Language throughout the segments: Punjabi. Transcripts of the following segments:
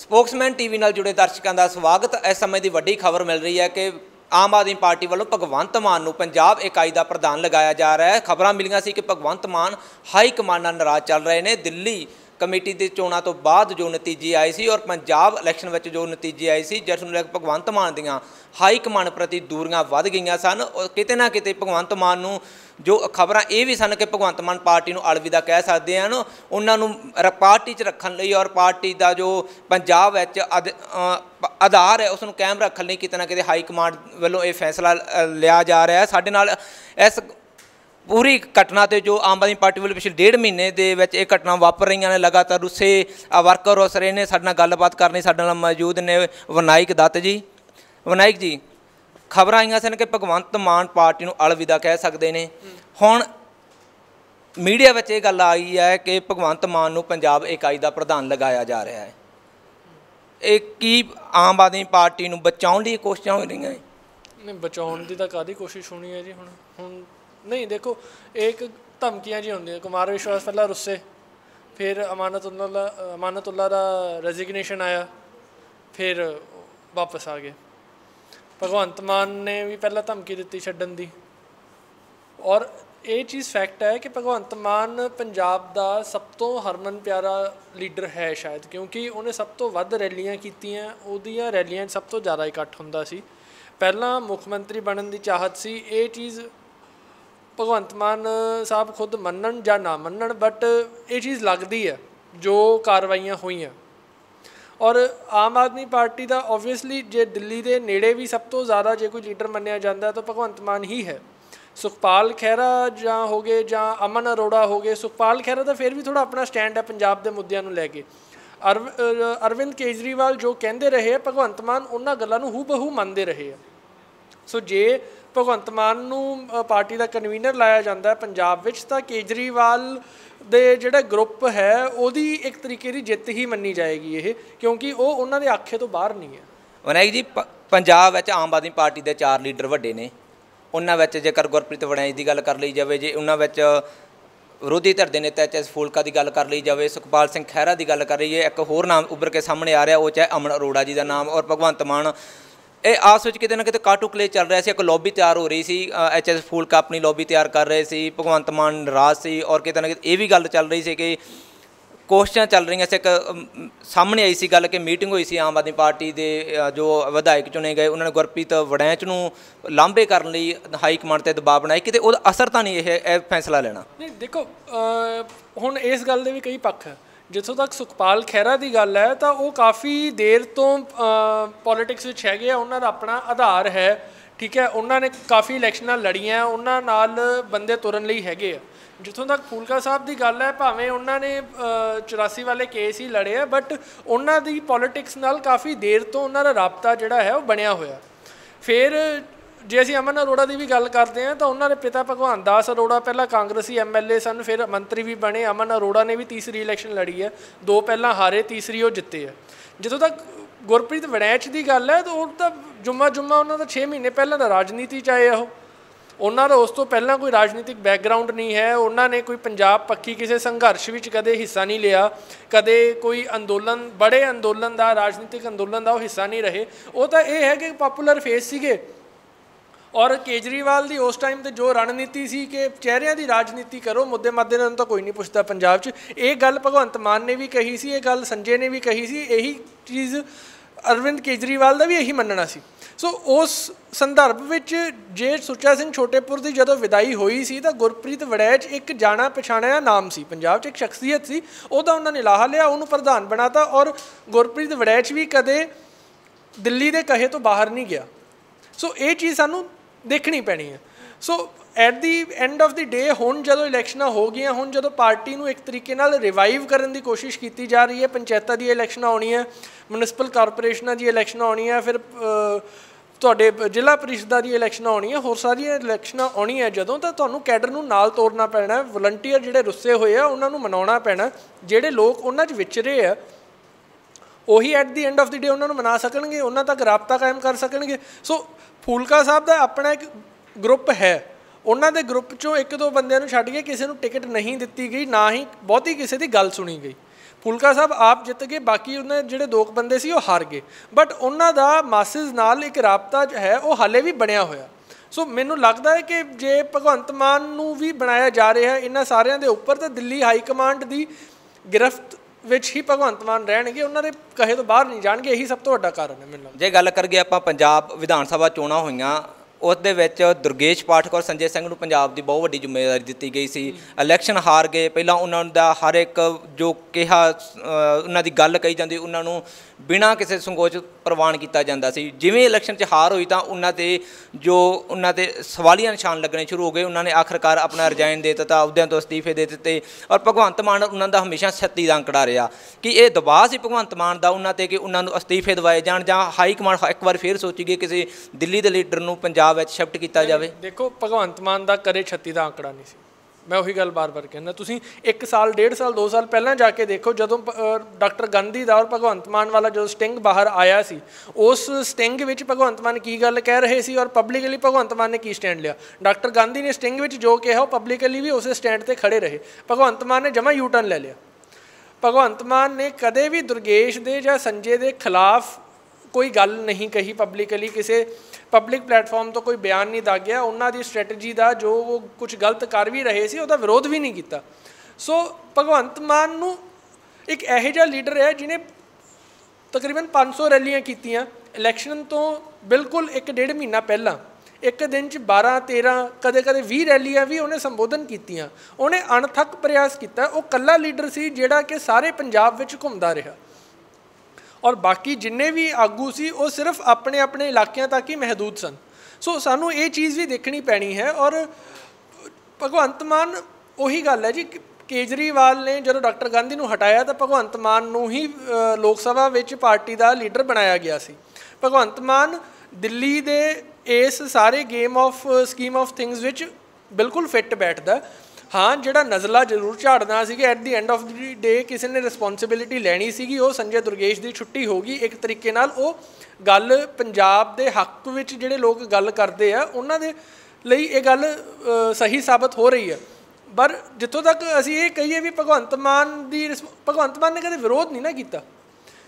ਸਪੋਕਸਮੈਨ ਟੀਵੀ ਨਾਲ ਜੁੜੇ ਦਰਸ਼ਕਾਂ ਦਾ ਸਵਾਗਤ। ਇਸ ਸਮੇਂ ਦੀ ਵੱਡੀ ਖਬਰ ਮਿਲ ਰਹੀ ਹੈ ਕਿ ਆਮ ਆਦਮੀ ਪਾਰਟੀ ਵੱਲੋਂ ਭਗਵੰਤ ਮਾਨ ਨੂੰ ਪੰਜਾਬ ਇਕਾਈ ਦਾ ਪ੍ਰਧਾਨ ਲਗਾਇਆ ਜਾ ਰਿਹਾ ਹੈ। ਖਬਰਾਂ ਮਿਲੀਆਂ ਸੀ ਕਿ ਭਗਵੰਤ ਮਾਨ ਹਾਈ ਕਮਾਂਡ ਨਾਲ ਨਾਰਾਜ਼ ਚੱਲ ਰਹੇ ਨੇ। ਦਿੱਲੀ ਕਮੇਟੀ ਦੀ ਚੋਣਾਂ ਤੋਂ ਬਾਅਦ ਜੋ ਨਤੀਜੇ ਆਏ ਸੀ ਔਰ ਪੰਜਾਬ ਇਲੈਕਸ਼ਨ ਵਿੱਚ ਜੋ ਨਤੀਜੇ ਆਏ ਸੀ, ਜਿਸ ਨੂੰ ਲੈ ਕੇ ਭਗਵੰਤ ਮਾਨ ਦੀਆਂ ਹਾਈ ਕਮਾਂਡ ਪ੍ਰਤੀ ਦੂਰੀਆਂ ਵੱਧ ਗਈਆਂ ਸਨ ਔਰ ਕਿਤੇ ਨਾ ਕਿਤੇ ਭਗਵੰਤ ਮਾਨ ਨੂੰ ਜੋ ਖਬਰਾਂ ਇਹ ਵੀ ਸਨ ਕਿ ਭਗਵੰਤ ਮਾਨ ਪਾਰਟੀ ਨੂੰ ਅਲਵਿਦਾ ਕਹਿ ਸਕਦੇ ਹਨ, ਉਹਨਾਂ ਨੂੰ ਰ- ਪਾਰਟੀ 'ਚ ਰੱਖਣ ਲਈ ਔਰ ਪਾਰਟੀ ਦਾ ਜੋ ਪੰਜਾਬ ਵਿੱਚ ਅਧ- ਆਧਾਰ ਹੈ ਉਸ ਨੂੰ ਕਾਇਮ ਰੱਖਣ ਲਈ ਕਿਤੇ ਨਾ ਕਿਤੇ ਹਾਈ ਕਮਾਂਡ ਵੱਲੋਂ ਇਹ ਫੈਸਲਾ ਲਿਆ ਜਾ ਰਿਹਾ ਹੈ। ਸਾਡੇ ਨਾਲ ਇਸ ਪੂਰੀ ਘਟਨਾ ਤੇ ਜੋ ਆਮ ਆਦਮੀ ਪਾਰਟੀ ਵੱਲੋਂ ਪਿਛਲੇ ਡੇਢ ਮਹੀਨੇ ਦੇ ਵਿੱਚ ਇਹ ਘਟਨਾ ਵਾਪਰ ਰਹੀਆਂ ਨੇ, ਲਗਾਤਾਰ ਰੁੱਸੇ ਵਰਕਰ ਉਸ ਰਹੇ ਨੇ, ਸਾਡੇ ਨਾਲ ਗੱਲਬਾਤ ਕਰਨੀ ਸਾਡੇ ਨਾਲ ਮੌਜੂਦ ਨੇ ਵਿਨਾਇਕ ਦੱਤ ਜੀ। ਵਿਨਾਇਕ ਜੀ, ਖਬਰਾਂ ਆਈਆਂ ਸਨ ਕਿ ਭਗਵੰਤ ਮਾਨ ਪਾਰਟੀ ਨੂੰ ਅਲਵਿਦਾ ਕਹਿ ਸਕਦੇ ਨੇ। ਹੁਣ ਮੀਡੀਆ ਵਿੱਚ ਇਹ ਗੱਲ ਆਈ ਹੈ ਕਿ ਭਗਵੰਤ ਮਾਨ ਨੂੰ ਪੰਜਾਬ ਇਕਾਈ ਦਾ ਪ੍ਰਧਾਨ ਲਗਾਇਆ ਜਾ ਰਿਹਾ ਹੈ। ਇਹ ਕੀ ਆਮ ਆਦਮੀ ਪਾਰਟੀ ਨੂੰ ਬਚਾਉਣ ਦੀ ਕੋਸ਼ਿਸ਼ਾਂ ਹੋ ਰਹੀਆਂ ਨੇ? ਬਚਾਉਣ ਦੀ ਤਾਂ ਕਾਦੀ ਕੋਸ਼ਿਸ਼ ਹੋਣੀ ਹੈ ਜੀ ਹੁਣ? ਹੁਣ ਨਹੀਂ, ਦੇਖੋ, ਇਹ ਇੱਕ ਧਮਕੀਆਂ ਜੀ ਹੁੰਦੀਆਂ। ਕੁਮਾਰ ਵਿਸ਼ਵਾਸ ਪਹਿਲਾਂ ਰੁੱਸੇ, ਫਿਰ ਅਮਾਨਤੁੱਲਾ ਦਾ ਅਮਾਨਤੁੱਲਾ ਦਾ ਰੈਜ਼ਿਗਨੇਸ਼ਨ ਆਇਆ, ਫਿਰ ਵਾਪਸ ਆ ਗਏ। ਭਗਵੰਤ ਮਾਨ ਨੇ ਵੀ ਪਹਿਲਾਂ ਧਮਕੀ ਦਿੱਤੀ ਛੱਡਣ ਦੀ। ਔਰ ਇਹ ਚੀਜ਼ ਫੈਕਟ ਹੈ ਕਿ ਭਗਵੰਤ ਮਾਨ ਪੰਜਾਬ ਦਾ ਸਭ ਤੋਂ ਹਰਮਨ ਪਿਆਰਾ ਲੀਡਰ ਹੈ ਸ਼ਾਇਦ, ਕਿਉਂਕਿ ਉਹਨੇ ਸਭ ਤੋਂ ਵੱਧ ਰੈਲੀਆਂ ਕੀਤੀਆਂ, ਉਹਦੀਆਂ ਰੈਲੀਆਂ 'ਚ ਸਭ ਤੋਂ ਜ਼ਿਆਦਾ ਇਕੱਠ ਹੁੰਦਾ ਸੀ। ਪਹਿਲਾਂ ਮੁੱਖ ਮੰਤਰੀ ਬਣਨ ਦੀ ਚਾਹਤ ਸੀ, ਇਹ ਚੀਜ਼ ਭਗਵੰਤ ਮਾਨ ਸਾਹਿਬ ਖੁਦ ਮੰਨਣ ਜਾਂ ਨਾ ਮੰਨਣ ਬਟ ਇਹ ਚੀਜ਼ ਲੱਗਦੀ ਹੈ ਜੋ ਕਾਰਵਾਈਆਂ ਹੋਈਆਂ। ਔਰ ਆਮ ਆਦਮੀ ਪਾਰਟੀ ਦਾ ਆਬਵੀਅਸਲੀ ਜੇ ਦਿੱਲੀ ਦੇ ਨੇੜੇ ਵੀ ਸਭ ਤੋਂ ਜ਼ਿਆਦਾ ਜੇ ਕੋਈ ਲੀਡਰ ਮੰਨਿਆ ਜਾਂਦਾ ਤਾਂ ਭਗਵੰਤ ਮਾਨ ਹੀ ਹੈ। ਸੁਖਪਾਲ ਖਹਿਰਾ ਜਾਂ ਹੋਗੇ ਜਾਂ ਅਮਨ ਅਰੋੜਾ ਹੋਗੇ ਸੁਖਪਾਲ ਖਹਿਰਾ ਦਾ ਫਿਰ ਵੀ ਥੋੜਾ ਆਪਣਾ ਸਟੈਂਡ ਹੈ ਪੰਜਾਬ ਦੇ ਮੁੱਦਿਆਂ ਨੂੰ ਲੈ ਕੇ। ਅਰਵ- ਅਰਵਿੰਦ ਕੇਜਰੀਵਾਲ ਜੋ ਕਹਿੰਦੇ ਰਹੇ ਭਗਵੰਤ ਮਾਨ ਉਹਨਾਂ ਗੱਲਾਂ ਨੂੰ ਹੂ ਬਹੂ ਮੰਨਦੇ ਰਹੇ ਆ। ਸੋ ਜੇ ਭਗਵੰਤ ਮਾਨ ਨੂੰ ਪਾਰਟੀ ਦਾ ਕਨਵੀਨਰ ਲਾਇਆ ਜਾਂਦਾ ਪੰਜਾਬ ਵਿੱਚ, ਤਾਂ ਕੇਜਰੀਵਾਲ ਦੇ ਜਿਹੜਾ ਗਰੁੱਪ ਹੈ, ਉਹਦੀ ਇੱਕ ਤਰੀਕੇ ਦੀ ਜਿੱਤ ਹੀ ਮੰਨੀ ਜਾਏਗੀ ਇਹ, ਕਿਉਂਕਿ ਉਹ ਉਹਨਾਂ ਦੇ ਆਖੇ ਤੋਂ ਬਾਹਰ ਨਹੀਂ ਹੈ। ਵਿਨਾਇਕ ਜੀ, ਪ- ਪੰਜਾਬ ਵਿੱਚ ਆਮ ਆਦਮੀ ਪਾਰਟੀ ਦੇ ਚਾਰ ਲੀਡਰ ਵੱਡੇ ਨੇ। ਉਹਨਾਂ ਵਿੱਚ ਜੇਕਰ ਗੁਰਪ੍ਰੀਤ ਵੜੈਚ ਦੀ ਗੱਲ ਕਰ ਲਈ ਜਾਵੇ, ਜੇ ਉਹਨਾਂ ਵਿੱਚ ਵਿਰੋਧੀ ਧਿਰ ਦੇ ਨੇਤਾ ਐਚ ਫੂਲਕਾ ਦੀ ਗੱਲ ਕਰ ਲਈ ਜਾਵੇ, ਸੁਖਪਾਲ ਸਿੰਘ ਖਹਿਰਾ ਦੀ ਗੱਲ ਕਰ ਲਈਏ, ਇੱਕ ਹੋਰ ਨਾਮ ਉੱਭਰ ਕੇ ਸਾਹਮਣੇ ਆ ਰਿਹਾ, ਉਹ ਚਾਹੇ ਅਮਨ ਅਰੋੜਾ ਜੀ ਦਾ ਨਾਮ ਔਰ ਭਗਵੰਤ ਮਾਨ ਇਹ ਆਸ ਵਿੱਚ ਕਿਤੇ ਨਾ ਕਿਤੇ ਕਾਟੂ ਕਲੇ ਚੱਲ ਰਿਹਾ ਸੀ, ਇੱਕ ਲੌਬੀ ਤਿਆਰ ਹੋ ਰਹੀ ਸੀ ਐਚ ਐਸ ਫੂਲਕਾ ਆਪਣੀ ਲੌਬੀ ਤਿਆਰ ਕਰ ਰਹੇ ਸੀ, ਭਗਵੰਤ ਮਾਨ ਨਾਰਾਜ਼ ਸੀ ਔਰ ਕਿਤੇ ਨਾ ਕਿਤੇ ਇਹ ਵੀ ਗੱਲ ਚੱਲ ਰਹੀ ਸੀ ਕਿ ਕੋਸ਼ਿਸ਼ਾਂ ਚੱਲ ਰਹੀਆਂ ਸੀ, ਇੱਕ ਸਾਹਮਣੇ ਆਈ ਸੀ ਗੱਲ ਕਿ ਮੀਟਿੰਗ ਹੋਈ ਸੀ ਆਮ ਆਦਮੀ ਪਾਰਟੀ ਦੇ ਜੋ ਵਿਧਾਇਕ ਚੁਣੇ ਗਏ, ਉਹਨਾਂ ਨੇ ਗੁਰਪ੍ਰੀਤ ਵੜੈਚ ਨੂੰ ਲਾਂਭੇ ਕਰਨ ਲਈ ਹਾਈ ਕਮਾਂਡ ਤੇ ਦਬਾਅ ਬਣਾਇਆ ਕਿਤੇ ਉਹਦਾ ਅਸਰ ਤਾਂ ਨਹੀਂ ਇਹ ਫੈਸਲਾ ਲੈਣਾ। ਨਹੀਂ, ਦੇਖੋ ਹੁਣ ਇਸ ਗੱਲ ਦੇ ਵੀ ਕਈ ਪੱਖ ਹੈ। ਜਿੱਥੋਂ ਤੱਕ ਸੁਖਪਾਲ ਖਹਿਰਾ ਦੀ ਗੱਲ ਹੈ ਤਾਂ ਉਹ ਕਾਫੀ ਦੇਰ ਤੋਂ ਪੋਲਿਟਿਕਸ ਵਿੱਚ ਹੈਗੇ ਆ ਉਹਨਾਂ ਦਾ ਆਪਣਾ ਆਧਾਰ ਹੈ ਠੀਕ ਹੈ? ਉਹਨਾਂ ਨੇ ਕਾਫੀ ਇਲੈਕਸ਼ਨਾਂ ਲੜੀਆਂ ਉਹਨਾਂ ਨਾਲ ਬੰਦੇ ਤੁਰਨ ਲਈ ਹੈਗੇ ਆ। ਜਿੱਥੋਂ ਤੱਕ ਫੂਲਕਾ ਸਾਹਿਬ ਦੀ ਗੱਲ ਹੈ ਭਾਵੇਂ ਉਹਨਾਂ ਨੇ ਅ, 84 ਵਾਲੇ ਕੇਸ ਹੀ ਲੜੇ ਆ ਬਟ ਉਹਨਾਂ ਦੀ ਪੋਲਿਟਿਕਸ ਨਾਲ ਕਾਫੀ ਦੇਰ ਤੋਂ ਉਹਨਾਂ ਦਾ ਰਾਬਤਾ ਜਿਹੜਾ ਹੈ ਉਹ ਬਣਿਆ ਹੋਇਆ। ਫਿਰ ਜੇ ਅਸੀਂ ਅਮਨ ਅਰੋੜਾ ਦੀ ਵੀ ਗੱਲ ਕਰਦੇ ਹਾਂ ਤਾਂ ਉਹਨਾਂ ਦੇ ਪਿਤਾ ਭਗਵਾਨ ਦਾਸ ਅਰੋੜਾ, ਪਹਿਲਾਂ ਕਾਂਗਰਸੀ ਐਮਐਲਏ ਸਨ, ਫਿਰ ਮੰਤਰੀ ਵੀ ਬਣੇ। ਅਮਨ ਅਰੋੜਾ ਨੇ ਵੀ ਤੀਸਰੀ ਇਲੈਕਸ਼ਨ ਲੜੀ ਹੈ। ਦੋ ਪਹਿਲਾਂ ਹਾਰੇ, ਤੀਸਰੀ ਉਹ ਜਿੱਤੇ ਹੈ। ਜਦੋਂ ਤੱਕ ਗੁਰਪ੍ਰੀਤ ਵੜੈਚ ਦੀ ਗੱਲ ਹੈ, ਤਾਂ ਉਹ ਤਾਂ ਜੁਮਾ ਜੁਮਾ ਉਹਨਾਂ ਦਾ 6 ਮਹੀਨੇ ਪਹਿਲਾਂ ਦਾ ਰਾਜਨੀਤੀ ਚ ਆਏ ਆ ਉਹ। ਉਹਨਾਂ ਦਾ ਉਸ ਤੋਂ ਪਹਿਲਾਂ ਕੋਈ ਰਾਜਨੀਤਿਕ ਬੈਕਗ੍ਰਾਉਂਡ ਨਹੀਂ ਹੈ। ਉਹਨਾਂ ਨੇ ਕੋਈ ਪੰਜਾਬ ਪੱਖੀ ਕਿਸੇ ਸੰਘਰਸ਼ ਵਿੱਚ ਕਦੇ ਹਿੱਸਾ ਨਹੀਂ ਲਿਆ। ਕਦੇ ਕੋਈ ਅੰਦੋਲਨ, ਬੜੇ ਅੰਦੋਲਨ ਦਾ, ਰਾਜਨੀਤਿਕ ਅੰਦੋਲਨ ਦਾ ਉਹ ਹਿੱਸਾ ਨਹੀਂ ਰਹੇ। ਉਹ ਤਾਂ ਇਹ ਹੈ ਕਿ ਪਪੂਲਰ ਫੇਸ ਸੀਗੇ। ਔਰ ਕੇਜਰੀਵਾਲ ਦੀ ਉਸ ਟਾਈਮ ਤੇ ਜੋ ਰਣਨੀਤੀ ਸੀ ਕਿ ਚਿਹਰਿਆਂ ਦੀ ਰਾਜਨੀਤੀ ਕਰੋ, ਮੁੱਦੇ ਮੱਦੇ ਨਾਲ ਤਾਂ ਕੋਈ ਨਹੀਂ ਪੁੱਛਦਾ ਪੰਜਾਬ 'ਚ। ਇਹ ਗੱਲ ਭਗਵੰਤ ਮਾਨ ਨੇ ਵੀ ਕਹੀ ਸੀ, ਇਹ ਗੱਲ ਸੰਜੇ ਨੇ ਵੀ ਕਹੀ ਸੀ, ਇਹੀ ਚੀਜ਼ ਅਰਵਿੰਦ ਕੇਜਰੀਵਾਲ ਦਾ ਵੀ ਇਹੀ ਮੰਨਣਾ ਸੀ। ਸੋ ਉਸ ਸੰਦਰਭ ਵਿੱਚ ਜੇ ਸੁੱਚਾ ਸਿੰਘ ਛੋਟੇਪੁਰ ਦੀ ਜਦੋਂ ਵਿਦਾਈ ਹੋਈ ਸੀ ਤਾਂ ਗੁਰਪ੍ਰੀਤ ਵੜੈਚ ਇੱਕ ਜਾਣਾ ਪਛਾਣਿਆ ਨਾਮ ਸੀ। ਪੰਜਾਬ 'ਚ ਇੱਕ ਸ਼ਖਸੀਅਤ ਸੀ, ਉਹਦਾ ਉਹਨਾਂ ਨੇ ਲਾਹਾ ਲਿਆ, ਉਹਨੂੰ ਪ੍ਰਧਾਨ ਬਣਾਤਾ ਔਰ ਗੁਰਪ੍ਰੀਤ ਵੜੈਚ ਵੀ ਕਦੇ ਦਿੱਲੀ ਦੇ ਕਹੇ ਤੋਂ ਬਾਹਰ ਨਹੀਂ ਗਿਆ। ਸੋ ਇਹ ਚੀਜ਼ ਸਾਨੂੰ ਦੇਖਣੀ ਪੈਣੀ ਹੈ। So at the end of the day ਹੁਣ ਜਦੋਂ ਇਲੈਕਸ਼ਨਾਂ ਹੋ ਗਈਆਂ, ਹੁਣ ਜਦੋਂ ਪਾਰਟੀ ਨੂੰ ਇੱਕ ਤਰੀਕੇ ਨਾਲ ਰਿਵਾਈਵ ਕਰਨ ਦੀ ਕੋਸ਼ਿਸ਼ ਕੀਤੀ ਜਾ ਰਹੀ ਹੈ, ਪੰਚਾਇਤਾਂ ਦੀ ਇਲੈਕਸ਼ਨਾਂ ਹੈ ਮਿਊਨਿਸਪਲ ਕਾਰਪੋਰੇਸ਼ਨਾਂ ਦੀ ਇਲੈਕਸ਼ਨਾਂ ਹੈ ਫਿਰ ਤੁਹਾਡੇ ਜ਼ਿਲ੍ਹਾ ਪ੍ਰੀਸ਼ਦਾਂ ਦੀ ਇਲੈਕਸ਼ਨਾਂ ਹੈ ਹੋਰ ਸਾਰੀਆਂ ਇਲੈਕਸ਼ਨਾਂ ਆਉਣੀਆਂ ਜਦੋਂ, ਤਾਂ ਤੁਹਾਨੂੰ ਕੈਡਰ ਨੂੰ ਨਾਲ ਤੋਰਨਾ ਪੈਣਾ ਵਲੰਟੀਅਰ ਜਿਹੜੇ ਰੁੱਸੇ ਹੋਏ ਆ, ਉਹਨਾਂ ਨੂੰ ਮਨਾਉਣਾ ਪੈਣਾ ਜਿਹੜੇ ਲੋਕ ਉਹਨਾਂ 'ਚ ਵਿਚਰੇ ਆ, ਉਹੀ at the end of the day ਉਹਨਾਂ ਨੂੰ ਮਨਾ ਸਕਣਗੇ, ਉਹਨਾਂ ਤੱਕ ਰਾਬਤਾ ਕਾਇਮ ਕਰ ਸਕਣਗੇ। ਸੋ ਫੂਲਕਾ ਸਾਹਿਬ ਦਾ ਆਪਣਾ ਇੱਕ ਗਰੁੱਪ ਹੈ। ਉਹਨਾਂ ਦੇ ਗਰੁੱਪ ਚੋਂ ਇੱਕ ਦੋ ਬੰਦਿਆਂ ਨੂੰ ਛੱਡ ਕੇ ਕਿਸੇ ਨੂੰ ਟਿਕਟ ਨਹੀਂ ਦਿੱਤੀ ਗਈ, ਨਾ ਹੀ ਬਹੁਤੀ ਕਿਸੇ ਦੀ ਗੱਲ ਸੁਣੀ ਗਈ। ਫੂਲਕਾ ਸਾਹਿਬ ਆਪ ਜਿੱਤ ਗਏ, ਬਾਕੀ ਉਹਨਾਂ ਜਿਹੜੇ ਦੋ ਕੁ ਬੰਦੇ ਸੀ ਉਹ ਹਾਰ ਗਏ। ਬਟ ਉਹਨਾਂ ਦਾ ਮਾਸਸ ਨਾਲ ਇੱਕ ਰਾਬਤਾ ਹੈ, ਉਹ ਹਾਲੇ ਵੀ ਬਣਿਆ ਹੋਇਆ। ਸੋ ਮੈਨੂੰ ਲੱਗਦਾ ਹੈ ਕਿ ਜੇ ਭਗਵੰਤ ਮਾਨ ਨੂੰ ਵੀ ਬਣਾਇਆ ਜਾ ਰਿਹਾ ਹੈ, ਇਹਨਾਂ ਸਾਰਿਆਂ ਦੇ ਉੱਪਰ, ਤਾਂ ਦਿੱਲੀ ਹਾਈ ਕਮਾਂਡ ਦੀ ਗ੍ਰਿਫਤ ਵਿੱਚ ਹੀ ਭਗਵੰਤ ਮਾਨ ਰਹਿਣਗੇ, ਉਹਨਾਂ ਦੇ ਕਹੇ ਤੋਂ ਬਾਹਰ ਨਹੀਂ ਜਾਣਗੇ, ਇਹੀ ਸਭ ਤੋਂ ਵੱਡਾ ਕਾਰਨ ਹੈ ਮੈਨੂੰ ਲੱਗਦਾ। ਜੇ ਗੱਲ ਕਰੀਏ ਆਪਾਂ ਪੰਜਾਬ ਵਿਧਾਨ ਸਭਾ ਚੋਣਾਂ ਹੋਈਆਂ, ਉਸ ਦੇ ਵਿੱਚ ਦੁਰਗੇਸ਼ ਪਾਠਕ ਔਰ ਸੰਜੇ ਸਿੰਘ ਨੂੰ ਪੰਜਾਬ ਦੀ ਬਹੁਤ ਵੱਡੀ ਜ਼ਿੰਮੇਵਾਰੀ ਦਿੱਤੀ ਗਈ ਸੀ। ਇਲੈਕਸ਼ਨ ਹਾਰ ਗਏ, ਪਹਿਲਾਂ ਉਹਨਾਂ ਦਾ ਹਰ ਇੱਕ ਜੋ ਕਿਹਾ ਉਹਨਾਂ ਦੀ ਗੱਲ ਕਹੀ ਜਾਂਦੀ, ਉਹਨਾਂ ਨੂੰ ਬਿਨਾਂ ਕਿਸੇ ਸੰਕੋਚ ਪ੍ਰਵਾਨ ਕੀਤਾ ਜਾਂਦਾ ਸੀ। ਜਿਵੇਂ ਇਲੈਕਸ਼ਨ 'ਚ ਹਾਰ ਹੋਈ ਤਾਂ ਉਹਨਾਂ ਤੇ ਜੋ ਉਹਨਾਂ ਤੇ ਸਵਾਲੀਆ ਨਿਸ਼ਾਨ ਲੱਗਣੇ ਸ਼ੁਰੂ ਹੋ ਗਏ। ਉਹਨਾਂ ਨੇ ਆਖਰਕਾਰ ਆਪਣਾ ਰਿਜ਼ਾਈਨ ਦੇ ਦਿੱਤਾ ਅਹੁਦਿਆਂ ਤੋਂ ਅਸਤੀਫੇ ਦੇ ਦਿੱਤੇ ਔਰ ਭਗਵੰਤ ਮਾਨ ਉਹਨਾਂ ਦਾ ਹਮੇਸ਼ਾ 36 ਦਾ ਅੰਕੜਾ ਰਿਹਾ। ਕਿ ਇਹ ਦਬਾਅ ਸੀ ਭਗਵੰਤ ਮਾਨ ਦਾ ਉਹਨਾਂ ਤੇ ਕਿ ਉਹਨਾਂ ਨੂੰ ਅਸਤੀਫੇ ਦਿਵਾਏ ਜਾਣ ਜਾਂ ਹਾਈ ਕਮਾਂਡ ਇੱਕ ਵਾਰ ਫੇਰ ਸੋਚੀਏ ਕਿਸੇ ਦਿੱਲੀ ਦੇ ਲੀਡਰ ਨੂੰ ਪੰਜਾਬ ਵਿੱਚ ਸ਼ਿਫਟ ਕੀਤਾ ਜਾਵੇ। ਦੇਖੋ ਭਗਵੰਤ ਮਾਨ ਦਾ ਕਰੇ 36 ਦਾ ਆંકੜਾ ਨਹੀਂ ਸੀ। ਮੈਂ ਉਹੀ ਗੱਲ ਬਾਰ-ਬਾਰ ਕਹਿੰਦਾ, ਤੁਸੀਂ 1 ਸਾਲ 1.5 ਸਾਲ 2 ਸਾਲ ਪਹਿਲਾਂ ਜਾ ਕੇ ਦੇਖੋ, ਜਦੋਂ ਡਾਕਟਰ ਗਾਂਧੀ ਦਾ ਔਰ ਭਗਵੰਤ ਮਾਨ ਵਾਲਾ ਜਦੋਂ ਸਟਿੰਗ ਬਾਹਰ ਆਇਆ ਸੀ, ਉਸ ਸਟਿੰਗ ਵਿੱਚ ਭਗਵੰਤ ਮਾਨ ਕੀ ਗੱਲ ਕਹਿ ਰਹੇ ਸੀ ਔਰ ਪਬਲਿਕਲੀ ਭਗਵੰਤ ਮਾਨ ਨੇ ਕੀ ਸਟੈਂਡ ਲਿਆ? ਡਾਕਟਰ ਗਾਂਧੀ ਨੇ ਸਟਿੰਗ ਵਿੱਚ ਜੋ ਕਿਹਾ, ਉਹ ਪਬਲਿਕਲੀ ਵੀ ਉਸੇ ਸਟੈਂਡ ਤੇ ਖੜੇ ਰਹੇ। ਭਗਵੰਤ ਮਾਨ ਨੇ ਜਮਾ ਯੂ ਟਰਨ ਲੈ ਲਿਆ। ਭਗਵੰਤ ਮਾਨ ਨੇ ਕਦੇ ਵੀ ਦੁਰਗੇਸ਼ ਦੇ ਜਾਂ ਸੰਜੇ ਦੇ ਖਿਲਾਫ ਕੋਈ ਗੱਲ ਨਹੀਂ ਕਹੀ ਪਬਲਿਕਲੀ ਕਿਸੇ ਪਬਲਿਕ ਪਲੇਟਫਾਰਮ ਤੋਂ ਕੋਈ ਬਿਆਨ ਨਹੀਂ ਦਾਗਿਆ ਉਹਨਾਂ ਦੀ ਸਟ੍ਰੈਟਜੀ ਦਾ ਜੋ ਉਹ ਕੁਝ ਗਲਤ ਕਰ ਵੀ ਰਹੇ ਸੀ, ਉਹਦਾ ਵਿਰੋਧ ਵੀ ਨਹੀਂ ਕੀਤਾ। ਸੋ ਭਗਵੰਤ ਮਾਨ ਨੂੰ ਇੱਕ ਇਹੋ ਜਿਹਾ ਲੀਡਰ ਹੈ ਜਿਨੇ ਤਕਰੀਬਨ 500 ਰੈਲੀਆਂ ਕੀਤੀਆਂ। ਇਲੈਕਸ਼ਨ ਤੋਂ ਬਿਲਕੁਲ ਇੱਕ ਡੇਢ ਮਹੀਨਾ ਪਹਿਲਾਂ, ਇੱਕ ਦਿਨ ਚ 12 13 ਕਦੇ ਕਦੇ 20 ਰੈਲੀਆਂ ਵੀ ਉਹਨੇ ਸੰਬੋਧਨ ਕੀਤੀਆਂ। ਉਹਨੇ ਅਣਥੱਕ ਪ੍ਰਯਾਸ ਕੀਤਾ। ਉਹ ਕੱਲਾ ਲੀਡਰ ਸੀ ਜਿਹੜਾ ਕਿ ਸਾਰੇ ਪੰਜਾਬ ਵਿੱਚ ਘੁੰਮਦਾ ਰਿਹਾ। ਔਰ ਬਾਕੀ ਜਿੰਨੇ ਵੀ ਆਗੂ ਸੀ, ਉਹ ਸਿਰਫ ਆਪਣੇ ਆਪਣੇ ਇਲਾਕਿਆਂ ਤੱਕ ਹੀ ਮਹਦੂਦ ਸਨ। ਸੋ ਸਾਨੂੰ ਇਹ ਚੀਜ਼ ਵੀ ਦੇਖਣੀ ਪੈਣੀ ਹੈ ਔਰ ਭਗਵੰਤ ਮਾਨ ਉਹੀ ਗੱਲ ਹੈ ਜੀ ਕੇਜਰੀਵਾਲ ਨੇ ਜਦੋਂ ਡਾਕਟਰ ਗਾਂਧੀ ਨੂੰ ਹਟਾਇਆ ਤਾਂ ਭਗਵੰਤ ਮਾਨ ਨੂੰ ਹੀ ਲੋਕ ਸਭਾ ਵਿੱਚ ਪਾਰਟੀ ਦਾ ਲੀਡਰ ਬਣਾਇਆ ਗਿਆ ਸੀ। ਭਗਵੰਤ ਮਾਨ ਦਿੱਲੀ ਦੇ ਇਸ ਸਾਰੇ game of scheme of things ਵਿੱਚ ਬਿਲਕੁਲ ਫਿੱਟ ਬੈਠਦਾ ਹਾਂ, ਜਿਹੜਾ ਨਜ਼ਲਾ ਜ਼ਰੂਰ ਝਾੜਨਾ ਸੀਗਾ at the end of the day ਕਿਸੇ ਨੇ ਰਿਸਪੌਂਸਿਬਿਲਿਟੀ ਲੈਣੀ ਸੀਗੀ, ਉਹ ਸੰਜੇ ਦੁਰਗੇਸ਼ ਦੀ ਛੁੱਟੀ ਹੋਗੀ ਇੱਕ ਤਰੀਕੇ ਨਾਲ ਉਹ ਗੱਲ ਪੰਜਾਬ ਦੇ ਹੱਕ ਵਿੱਚ ਜਿਹੜੇ ਲੋਕ ਗੱਲ ਕਰਦੇ ਆ, ਉਹਨਾਂ ਦੇ ਲਈ ਇਹ ਗੱਲ ਸਹੀ ਸਾਬਤ ਹੋ ਰਹੀ ਹੈ। ਪਰ ਜਿੱਥੋਂ ਤੱਕ ਅਸੀਂ ਇਹ ਕਹੀਏ ਵੀ ਭਗਵੰਤ ਮਾਨ ਦੀ ਰਿਸਪ- ਭਗਵੰਤ ਮਾਨ ਨੇ ਕਦੇ ਵਿਰੋਧ ਨਹੀਂ ਨਾ ਕੀਤਾ।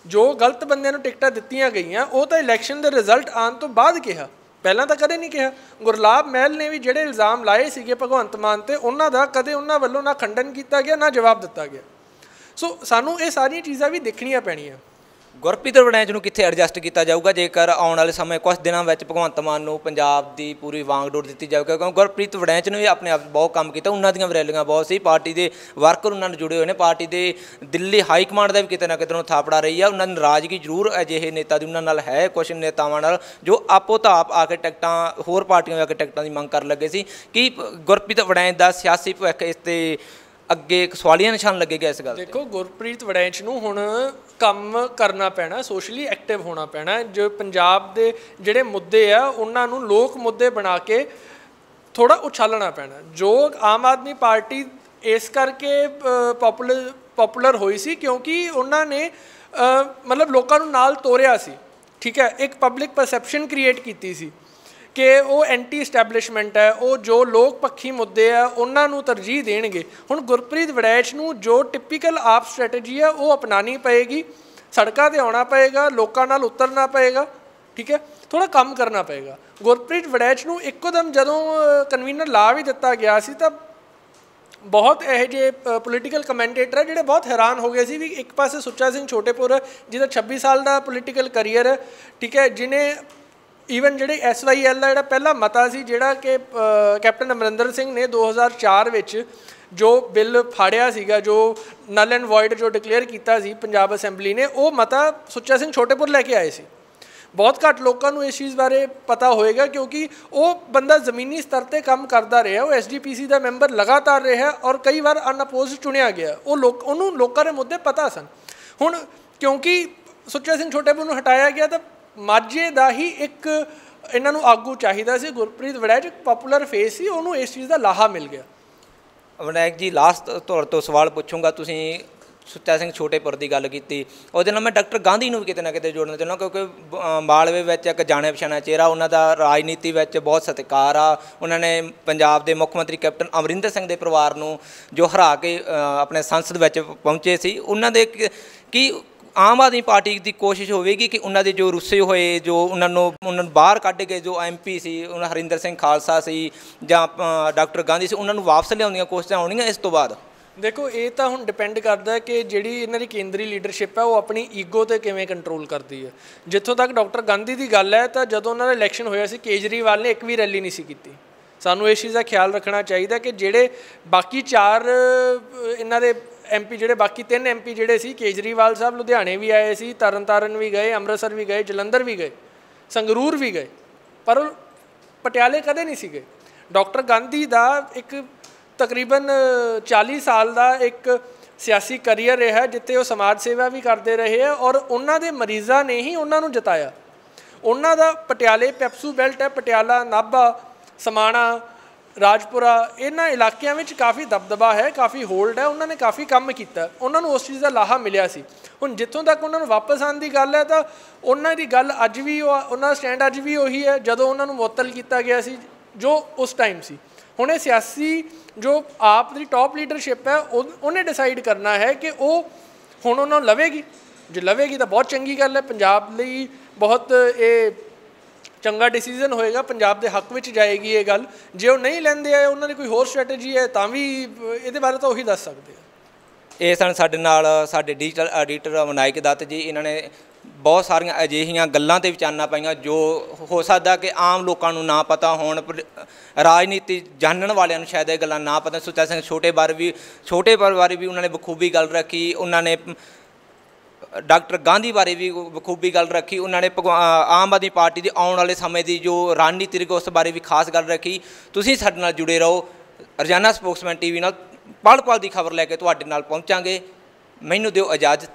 ਜੋ ਗਲਤ ਬੰਦਿਆਂ ਨੂੰ ਟਿਕਟਾਂ ਦਿੱਤੀਆਂ ਗਈਆਂ, ਉਹ ਤਾਂ ਇਲੈਕਸ਼ਨ ਦੇ ਰਿਜ਼ਲਟ ਆਉਣ ਤੋਂ ਬਾਅਦ ਕਿਹਾ। ਪਹਿਲਾਂ ਤਾਂ ਕਦੇ ਨਹੀਂ ਕਿਹਾ। ਗੁਰਲਾਬ ਮਹਿਲ ਨੇ ਵੀ ਜਿਹੜੇ ਇਲਜ਼ਾਮ ਲਾਏ ਸੀਗੇ ਭਗਵੰਤ ਮਾਨ ਤੇ, ਉਹਨਾਂ ਦਾ ਕਦੇ ਉਹਨਾਂ ਵੱਲੋਂ ਨਾ ਖੰਡਨ ਕੀਤਾ ਗਿਆ, ਨਾ ਜਵਾਬ ਦਿੱਤਾ ਗਿਆ। ਸੋ ਸਾਨੂੰ ਇਹ ਸਾਰੀਆਂ ਚੀਜ਼ਾਂ ਵੀ ਦੇਖਣੀਆਂ ਪੈਣੀਆਂ। ਗੁਰਪ੍ਰੀਤ ਵੜੈਚ ਨੂੰ ਕਿੱਥੇ ਐਡਜਸਟ ਕੀਤਾ ਜਾਊਗਾ? ਜੇਕਰ ਆਉਣ ਵਾਲੇ ਸਮੇਂ ਕੁਝ ਦਿਨਾਂ ਵਿੱਚ ਭਗਵੰਤ ਮਾਨ ਨੂੰ ਪੰਜਾਬ ਦੀ ਪੂਰੀ ਵਾਂਗਡੋਰ ਦਿੱਤੀ ਜਾਊਗਾ, ਕਿਉਂਕਿ ਗੁਰਪ੍ਰੀਤ ਵੜੈਚ ਨੇ ਵੀ ਆਪਣੇ ਆਪ ਬਹੁਤ ਕੰਮ ਕੀਤਾ। ਉਹਨਾਂ ਦੀਆਂ ਰੈਲੀਆਂ ਬਹੁਤ ਸੀ। ਪਾਰਟੀ ਦੇ ਵਰਕਰ ਉਹਨਾਂ ਨਾਲ ਜੁੜੇ ਹੋਏ ਨੇ। ਪਾਰਟੀ ਦੇ ਦਿੱਲੀ ਹਾਈ ਕਮਾਂਡ ਦਾ ਵੀ ਕਿਤੇ ਨਾ ਕਿਤੇ ਨੂੰ ਥਾਪੜਾ ਰਹੀ ਆ। ਉਹਨਾਂ ਦੀ ਨਾਰਾਜ਼ਗੀ ਜ਼ਰੂਰ ਅਜਿਹੇ ਨੇਤਾ ਦੀ ਉਹਨਾਂ ਨਾਲ ਹੈ। ਕੁਝ ਨੇਤਾਵਾਂ ਨਾਲ ਜੋ ਆਪੋ ਤਾਂ ਆਪ ਆ ਕੇ ਟਿਕਟਾਂ, ਹੋਰ ਪਾਰਟੀਆਂ ਆ ਕੇ ਟਿਕਟਾਂ ਦੀ ਮੰਗ ਕਰਨ ਲੱਗੇ ਸੀ। ਕਿ ਗੁਰਪ੍ਰੀਤ ਵੜੈਚ ਦਾ ਸਿਆਸੀ ਭਵਿੱਖ ਇਸ ਤੇ ਅੱਗੇ ਇੱਕ ਸਵਾਲੀਆ ਨਿਸ਼ਾਨ ਲੱਗੇਗਾ ਇਸ ਗੱਲ ਤੇ। ਦੇਖੋ, ਗੁਰਪ੍ਰੀਤ ਵੜੈਚ ਨੂੰ ਹੁਣ ਕੰਮ ਕਰਨਾ ਪੈਣਾ ਸੋਸ਼ਲੀ ਐਕਟਿਵ ਹੋਣਾ ਪੈਣਾ। ਜੋ ਪੰਜਾਬ ਦੇ ਜਿਹੜੇ ਮੁੱਦੇ ਆ, ਉਹਨਾਂ ਨੂੰ ਲੋਕ ਮੁੱਦੇ ਬਣਾ ਕੇ ਥੋੜਾ ਉਛਾਲਣਾ ਪੈਣਾ। ਜੋ ਆਮ ਆਦਮੀ ਪਾਰਟੀ ਇਸ ਕਰਕੇ ਪਪੂਲਰ ਪਪੂਲਰ ਹੋਈ ਸੀ ਕਿਉਂਕਿ ਉਹਨਾਂ ਨੇ ਮਤਲਬ ਲੋਕਾਂ ਨੂੰ ਨਾਲ ਤੋਰਿਆ ਸੀ। ਠੀਕ ਹੈ, ਇੱਕ ਪਬਲਿਕ ਪਰਸੈਪਸ਼ਨ ਕ੍ਰੀਏਟ ਕੀਤੀ ਸੀ। ਕਿ ਉਹ ਐਂਟੀ ਐਸਟੈਬਲਿਸ਼ਮੈਂਟ ਹੈ, ਉਹ ਜੋ ਲੋਕ ਪੱਖੀ ਮੁੱਦੇ ਆ, ਉਹਨਾਂ ਨੂੰ ਤਰਜੀਹ ਦੇਣਗੇ। ਹੁਣ ਗੁਰਪ੍ਰੀਤ ਵੜੈਚ ਨੂੰ ਜੋ ਟਿਪੀਕਲ ਆਪ ਸਟ੍ਰੈਟਜੀ ਹੈ, ਉਹ ਅਪਣਾਣੀ ਪਏਗੀ। ਸੜਕਾਂ ਤੇ ਆਉਣਾ ਪਏਗਾ, ਲੋਕਾਂ ਨਾਲ ਉਤਰਨਾ ਪਏਗਾ, ਠੀਕ ਹੈ? ਥੋੜਾ ਕੰਮ ਕਰਨਾ ਪਏਗਾ। ਗੁਰਪ੍ਰੀਤ ਵੜੈਚ ਨੂੰ ਇੱਕੋਦਮ ਜਦੋਂ ਕਨਵੀਨਰ ਲਾ ਵੀ ਦਿੱਤਾ ਗਿਆ ਸੀ, ਤਾਂ ਬਹੁਤ ਇਹੋ ਜਿਹੇ ਪੋਲੀਟੀਕਲ ਕਮੈਂਟੇਟਰ ਹੈ ਜਿਹੜੇ ਬਹੁਤ ਹੈਰਾਨ ਹੋ ਗਏ ਸੀ ਵੀ ਇੱਕ ਪਾਸੇ ਸੁੱਚਾ ਸਿੰਘ ਛੋਟੇਪੁਰ, ਜਿਹਦਾ 26 ਸਾਲ ਦਾ ਪੋਲੀਟੀਕਲ ਕੈਰੀਅਰ ਹੈ ਠੀਕ ਹੈ? ਜਿਨੇ ਈਵਨ ਜਿਹੜੇ ਐਸਵਾਈਐਲ ਦਾ ਜਿਹੜਾ ਪਹਿਲਾ ਮਤਾ ਸੀ, ਜਿਹੜਾ ਕਿ ਕੈਪਟਨ ਅਮਰਿੰਦਰ ਸਿੰਘ ਨੇ 2004 ਵਿੱਚ ਜੋ ਬਿੱਲ ਫਾੜਿਆ ਸੀਗਾ, ਜੋ ਨਲ ਐਂਡ ਵੋਇਡ ਜੋ ਡਿਕਲੇਅਰ ਕੀਤਾ ਸੀ ਪੰਜਾਬ ਅਸੈਂਬਲੀ ਨੇ, ਉਹ ਮਤਾ ਸੁੱਚਾ ਸਿੰਘ ਛੋਟੇਪੁਰ ਲੈ ਕੇ ਆਏ ਸੀ। ਬਹੁਤ ਘੱਟ ਲੋਕਾਂ ਨੂੰ ਇਸ ਚੀਜ਼ ਬਾਰੇ ਪਤਾ ਹੋਏਗਾ, ਕਿਉਂਕਿ ਉਹ ਬੰਦਾ ਜ਼ਮੀਨੀ ਸਤਰ ਤੇ ਕੰਮ ਕਰਦਾ ਰਿਹਾ, ਉਹ ਐਸਜੀਪੀਸੀ ਦਾ ਮੈਂਬਰ ਲਗਾਤਾਰ ਰਿਹਾ ਔਰ ਕਈ ਵਾਰ ਅਨਅਪੋਜ਼ਡ ਚੁਣਿਆ ਗਿਆ। ਉਹ ਲੋਕ, ਉਹਨੂੰ ਲੋਕਾਂ ਦੇ ਮੁੱਦੇ ਪਤਾ ਸਨ। ਹੁਣ ਕਿਉਂਕਿ ਸੁੱਚਾ ਸਿੰਘ ਛੋਟੇਪੁਰ ਨੂੰ ਹਟਾਇਆ ਗਿਆ ਤਾਂ ਮਾਝੇ ਦਾ ਹੀ ਇੱਕ ਇਹਨਾਂ ਨੂੰ ਆਗੂ ਚਾਹੀਦਾ ਸੀ, ਗੁਰਪ੍ਰੀਤ ਵੜੈਚ ਇੱਕ ਪਪੂਲਰ ਫੇਸ ਸੀ, ਉਹਨੂੰ ਇਸ ਚੀਜ਼ ਦਾ ਲਾਹਾ ਮਿਲ ਗਿਆ। ਵਿਨਾਇਕ ਜੀ ਲਾਸਟ ਤੌਰ ਤੋਂ ਸਵਾਲ ਪੁੱਛੂੰਗਾ, ਤੁਸੀਂ ਸੁੱਚਾ ਸਿੰਘ ਛੋਟੇਪੁਰ ਦੀ ਗੱਲ ਕੀਤੀ। ਉਹਦੇ ਨਾਲ ਮੈਂ ਡਾਕਟਰ ਗਾਂਧੀ ਨੂੰ ਵੀ ਕਿਤੇ ਨਾ ਕਿਤੇ ਜੋੜਨਾ ਚਾਹੁੰਦਾ, ਕਿਉਂਕਿ ਬ- ਮਾਲਵੇ ਵਿੱਚ ਇੱਕ ਜਾਣਿਆ ਪਛਾਣਿਆ ਚਿਹਰਾ, ਉਹਨਾਂ ਦਾ ਰਾਜਨੀਤੀ ਵਿੱਚ ਬਹੁਤ ਸਤਿਕਾਰ ਆ। ਉਹਨਾਂ ਨੇ ਪੰਜਾਬ ਦੇ ਮੁੱਖ ਮੰਤਰੀ ਕੈਪਟਨ ਅਮਰਿੰਦਰ ਸਿੰਘ ਦੇ ਪਰਿਵਾਰ ਨੂੰ ਜੋ ਹਰਾ ਕੇ ਆਪਣੇ ਸੰਸਦ ਵਿੱਚ ਪਹੁੰਚੇ ਸੀ। ਉਹਨਾਂ ਦੇ ਕ- ਕੀ ਆਮ ਆਦਮੀ ਪਾਰਟੀ ਦੀ ਕੋਸ਼ਿਸ਼ ਹੋਵੇਗੀ ਕਿ ਉਹਨਾਂ ਦੇ ਜੋ ਰੁੱਸੇ ਹੋਏ, ਜੋ ਉਹਨਾਂ ਨੂੰ ਉਹਨਾਂ ਨੂੰ ਬਾਹਰ ਕੱਢ ਕੇ ਜੋ ਐਮਪੀ ਸੀ, ਉਹਨਾਂ ਹਰਿੰਦਰ ਸਿੰਘ ਖਾਲਸਾ ਸੀ ਜਾਂ ਡਾਕਟਰ ਗਾਂਧੀ ਸੀ, ਉਹਨਾਂ ਨੂੰ ਵਾਪਸ ਲਿਆਉਣ ਦੀਆਂ ਕੋਸ਼ਿਸ਼ਾਂ ਹੋਣਗੀਆਂ ਇਸ ਤੋਂ ਬਾਅਦ? ਦੇਖੋ, ਇਹ ਤਾਂ ਹੁਣ ਡਿਪੈਂਡ ਕਰਦਾ ਕਿ ਜਿਹੜੀ ਇਹਨਾਂ ਦੀ ਕੇਂਦਰੀ ਲੀਡਰਸ਼ਿਪ ਹੈ, ਉਹ ਆਪਣੀ ਈਗੋ ਤੇ ਕਿਵੇਂ ਕੰਟਰੋਲ ਕਰਦੀ ਹੈ। ਜਿੱਥੋਂ ਤੱਕ ਡਾਕਟਰ ਗਾਂਧੀ ਦੀ ਗੱਲ ਹੈ, ਤਾਂ ਜਦੋਂ ਉਹਨਾਂ ਦਾ ਇਲੈਕਸ਼ਨ ਹੋਇਆ ਸੀ, ਕੇਜਰੀਵਾਲ ਨੇ ਇੱਕ ਵੀ ਰੈਲੀ ਨਹੀਂ ਸੀ ਕੀਤੀ। ਸਾਨੂੰ ਇਸ ਚੀਜ਼ ਦਾ ਖਿਆਲ ਰੱਖਣਾ ਚਾਹੀਦਾ ਕਿ ਜਿਹੜੇ ਬਾਕੀ ਚਾਰ ਇਹਨਾਂ ਦੇ ਐਮਪੀ ਜਿਹੜੇ, ਬਾਕੀ ਤਿੰਨ ਐਮਪੀ ਜਿਹੜੇ ਸੀ, ਕੇਜਰੀਵਾਲ ਸਾਹਿਬ ਲੁਧਿਆਣੇ ਵੀ ਆਏ ਸੀ, ਤਰਨਤਾਰਨ ਵੀ ਗਏ, ਅੰਮ੍ਰਿਤਸਰ ਵੀ ਗਏ, ਜਲੰਧਰ ਵੀ ਗਏ, ਸੰਗਰੂਰ ਵੀ ਗਏ, ਪਰ ਉਹ ਪਟਿਆਲੇ ਕਦੇ ਨਹੀਂ ਸੀਗੇ। ਗਏ ਡਾਕਟਰ ਗਾਂਧੀ ਦਾ ਇੱਕ ਤਕਰੀਬਨ 40 ਸਾਲ ਦਾ ਇੱਕ ਸਿਆਸੀ ਕੈਰੀਅਰ ਰਿਹਾ, ਜਿੱਥੇ ਉਹ ਸਮਾਜ ਸੇਵਾ ਵੀ ਕਰਦੇ ਰਹੇ ਆ ਔਰ ਉਹਨਾਂ ਦੇ ਮਰੀਜ਼ਾਂ ਨੇ ਹੀ ਉਹਨਾਂ ਨੂੰ ਜਿਤਾਇਆ। ਉਹਨਾਂ ਦਾ ਪਟਿਆਲੇ ਪੈਪਸੂ ਬੈਲਟ ਹੈ, ਪਟਿਆਲਾ ਨਾਭਾ, ਸਮਾਣਾ ਰਾਜਪੁਰਾ, ਇਹਨਾਂ ਇਲਾਕਿਆਂ ਵਿੱਚ ਕਾਫੀ ਦਬਦਬਾ ਹੈ, ਕਾਫੀ ਹੋਲਡ ਹੈ, ਉਹਨਾਂ ਨੇ ਕਾਫੀ ਕੰਮ ਕੀਤਾ। ਉਹਨਾਂ ਨੂੰ ਉਸ ਚੀਜ਼ ਦਾ ਲਾਹਾ ਮਿਲਿਆ ਸੀ। ਹੁਣ ਜਿੱਥੋਂ ਤੱਕ ਉਹਨਾਂ ਨੂੰ ਵਾਪਸ ਆਉਣ ਦੀ ਗੱਲ ਹੈ, ਤਾਂ ਉਹਨਾਂ ਦੀ ਗੱਲ ਅੱਜ ਵੀ ਉਹਨਾਂ ਦਾ ਸਟੈਂਡ ਅੱਜ ਵੀ ਉਹੀ ਹੈ, ਜਦੋਂ ਉਹਨਾਂ ਨੂੰ ਮੁਅੱਤਲ ਕੀਤਾ ਗਿਆ ਸੀ, ਜੋ ਉਸ ਟਾਈਮ ਸੀ। ਹੁਣ ਇਹ ਸਿਆਸੀ ਜੋ ਆਪ ਦੀ ਟਾਪ ਲੀਡਰਸ਼ਿਪ ਹੈ, ਉਹ- ਉਹਨੇ ਡਿਸਾਈਡ ਕਰਨਾ ਹੈ ਕਿ ਉਹ ਹੁਣ ਉਹਨਾਂ ਨੂੰ ਲਵੇਗੀ। ਜੇ ਲਵੇਗੀ ਤਾਂ ਬਹੁਤ ਚੰਗੀ ਗੱਲ ਹੈ, ਪੰਜਾਬ ਲਈ ਬਹੁਤ ਇਹ ਚੰਗਾ ਡਿਸੀਜਨ ਹੋਏਗਾ, ਪੰਜਾਬ ਦੇ ਹੱਕ ਵਿੱਚ ਜਾਏਗੀ ਇਹ ਗੱਲ। ਜੇ ਉਹ ਨਹੀਂ ਲੈਂਦੇ ਆ, ਉਹਨਾਂ ਦੀ ਕੋਈ ਹੋਰ ਸਟ੍ਰੈਟਜੀ ਹੈ, ਤਾਂ ਵੀ ਇਹਦੇ ਬਾਰੇ ਤਾਂ ਉਹੀ ਦੱਸ ਸਕਦੇ ਆ। ਇਹ ਸਨ ਸਾਡੇ ਨਾਲ, ਸਾਡੇ ਡਿਜੀਟਲ ਐਡੀਟਰ ਵਿਨਾਇਕ ਦੱਤ ਜੀ। ਇਹਨਾਂ ਨੇ ਬਹੁਤ ਸਾਰੀਆਂ ਅਜਿਹੀਆਂ ਗੱਲਾਂ ਤੇ ਵਿਚਾਰਨਾ ਪਾਈਆਂ, ਜੋ ਹੋ ਸਕਦਾ ਕਿ ਆਮ ਲੋਕਾਂ ਨੂੰ ਨਾ ਪਤਾ ਹੋਣ ਰਾਜਨੀਤੀ ਜਾਣਨ ਵਾਲਿਆਂ ਨੂੰ ਸ਼ਾਇਦ ਇਹ ਗੱਲਾਂ ਨਾ ਪਤਾ। ਸੁੱਚਾ ਸਿੰਘ ਛੋਟੇ ਬਾਰੇ ਵੀ, ਛੋਟੇ ਬਾਰੇ ਵੀ ਉਹਨਾਂ ਨੇ ਬਖੂਬੀ ਗੱਲ ਰੱਖੀ। ਉਹਨਾਂ ਨੇ ਡਾਕਟਰ ਗਾਂਧੀ ਬਾਰੇ ਵੀ ਬਖੂਬੀ ਗੱਲ ਰੱਖੀ, ਉਹਨਾਂ ਨੇ ਭਗਵਾ- ਆਮ ਆਦਮੀ ਪਾਰਟੀ ਦੀ ਆਉਣ ਵਾਲੇ ਸਮੇਂ ਦੀ ਜੋ ਰਣਨੀਤੀ ਰਹੇਗੀ ਉਸ ਬਾਰੇ ਵੀ ਖਾਸ ਗੱਲ ਰੱਖੀ। ਤੁਸੀਂ ਸਾਡੇ ਨਾਲ ਜੁੜੇ ਰਹੋ, ਰੋਜ਼ਾਨਾ ਸਪੋਕਸਮੈਨ ਟੀਵੀ ਨਾਲ ਪਲ ਪਲ ਦੀ ਖਬਰ ਲੈ ਕੇ ਤੁਹਾਡੇ ਨਾਲ ਪਹੁੰਚਾਂਗੇ। ਮੈਨੂੰ ਦਿਓ ਇਜਾਜ਼ਤ।